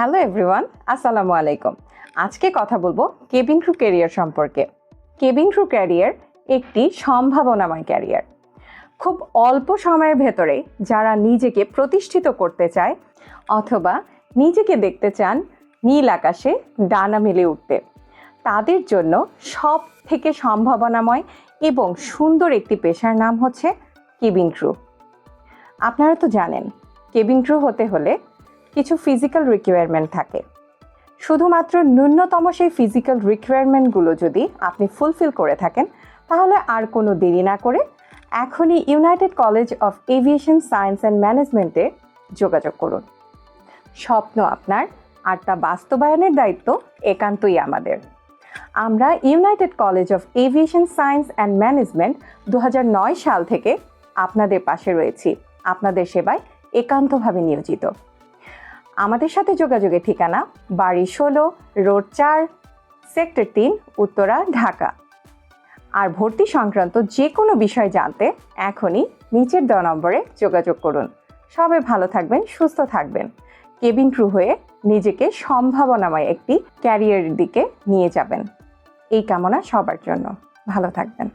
Hello everyone, আসসালামু আলাইকুম। আজকে কথা বলব কেবিন ক্রু ক্যারিয়ার সম্পর্কে। কেবিন ক্রু ক্যারিয়ার একটি সম্ভাবনাময় ক্যারিয়ার। খুব অল্প সময়ের ভেতরে যারা নিজেকে প্রতিষ্ঠিত করতে চায় অথবা নিজেকে দেখতে চান নীল আকাশে ডানা মেলে উঠতে, তাদের জন্য সব থেকে সম্ভাবনাময় এবং সুন্দর একটি পেশার নাম হচ্ছে কেবিন ক্রু। আপনারা তো জানেন, কেবিন ক্রু হতে হলে কিছু ফিজিক্যাল রিকোয়ারমেন্ট থাকে। শুধুমাত্র ন্যূনতম সেই ফিজিক্যাল রিকোয়ারমেন্টগুলো যদি আপনি ফুলফিল করে থাকেন, তাহলে আর কোনো দেরি না করে এখনই United College of Aviation Science and ম্যানেজমেন্টে যোগাযোগ করুন। স্বপ্ন আপনার আর তা বাস্তবায়নের দায়িত্ব একান্তই আমাদের। আমরা United College of Aviation Science and Management দু হাজার নয় সাল থেকে আপনাদের পাশে রয়েছি। আপনাদের সেবায় একান্তভাবে নিয়োজিত। আমাদের সাথে যোগাযোগের ঠিকানা বাড়ি ষোলো, রোড চার, সেক্টর তিন, উত্তরা, ঢাকা। আর ভর্তি সংক্রান্ত যে কোনো বিষয় জানতে এখনই নিচের দেওয়া নম্বরে যোগাযোগ করুন। সবাই ভালো থাকবেন, সুস্থ থাকবেন। কেবিন ক্রু হয়ে নিজেকে সম্ভাবনাময় একটি ক্যারিয়ারের দিকে নিয়ে যাবেন। এই কামনা সবার জন্য। ভালো থাকবেন।